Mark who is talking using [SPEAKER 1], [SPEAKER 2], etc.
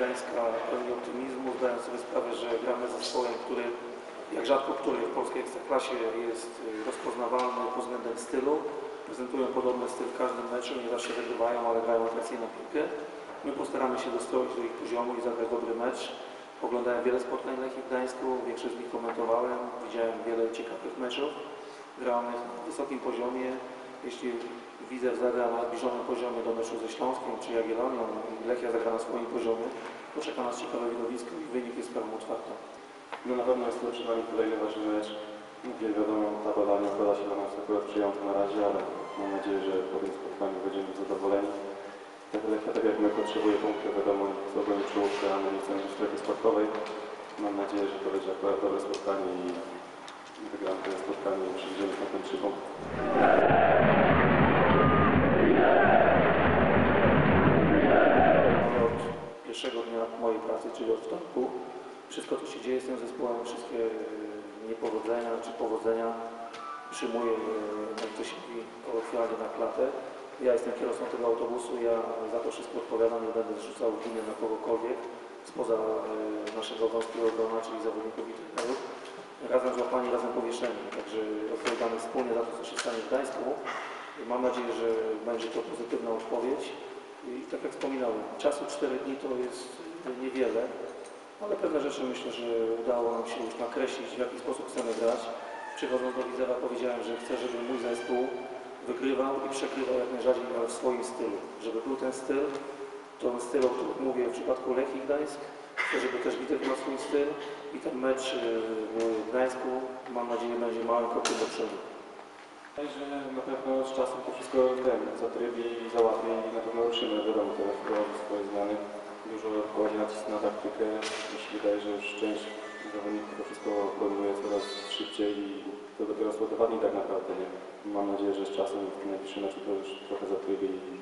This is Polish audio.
[SPEAKER 1] Gdańska pełni optymizmu, zdając sobie sprawę, że gramy z zespołem, który jak rzadko który w polskiej ekstraklasie jest y, rozpoznawalny pod względem stylu. Prezentują podobny styl w każdym meczu, nie zawsze wygrywają, ale grają atrakcyjną piłkę. My postaramy się dostroić do ich poziomu i zagrać dobry mecz. Oglądałem wiele spotkań Lechii w Gdańsku, większość z nich komentowałem, widziałem wiele ciekawych meczów granych na wysokim poziomie, jeśli Widzew zagra na zbliżonym poziomie do meczu ze Śląskiem czy Jagiellonią Lechia zagra na swoim poziomie, to czeka nas ciekawe widowisko i wynik jest sprawą otwartą.
[SPEAKER 2] No na pewno jest to przed nami kolejny ważny mecz. Wiadomo, ta badania układa się dla nas akurat przyjęta na razie, ale mam nadzieję, że po tym spotkaniu będziemy zadowoleni. Tak, Lechia, tak jak my potrzebuje punktów, wiadomo, chcę obronić czołówkę, a my nie chcemy w strefie sportowej. Mam nadzieję, że to będzie akurat dobre spotkanie i wygramy to spotkanie i przywieziemy na ten trzy punkty.
[SPEAKER 1] Pierwszego dnia mojej pracy, czyli od wtorku, wszystko co się dzieje z tym zespołem, wszystkie e, niepowodzenia czy powodzenia przyjmuję, jak to się mówi kolokwialnie, na klatę. Ja jestem kierowcą tego autobusu, ja za to wszystko odpowiadam, nie będę zrzucał winy na kogokolwiek spoza e, naszego wąskiego grona, czyli zawodników i trenerów. Razem złapani, razem powieszeni. Także odpowiadamy wspólnie za to, co się stanie w Gdańsku. Mam nadzieję, że będzie to pozytywna odpowiedź. I tak jak wspominałem, czasu 4 dni to jest niewiele, ale pewne rzeczy myślę, że udało nam się już nakreślić, w jaki sposób chcemy grać. Przychodząc do Widzewa powiedziałem, że chcę, żeby mój zespół wygrywał i przegrywał jak najrzadziej, ale w swoim stylu. Żeby był ten styl, ten styl, o którym mówię w przypadku Lechii Gdańsk, chcę, żeby też Widzew miał swój styl i ten mecz w Gdańsku, mam nadzieję, będzie małym krokiem do przodu.
[SPEAKER 2] Że na pewno z czasem to wszystko ten, zatrybi i załatwi i na pewno ruszymy. Wiadomo, teraz wprowadzi swoje zmiany. Dużo kładzie nacisk na taktykę. Mi się wydaje, że już część zawodników to wszystko pojmuje coraz szybciej i to dopiero z dwa dni tak naprawdę. Nie? Mam nadzieję, że z czasem w tym najbliższym meczu to już trochę zatrybi i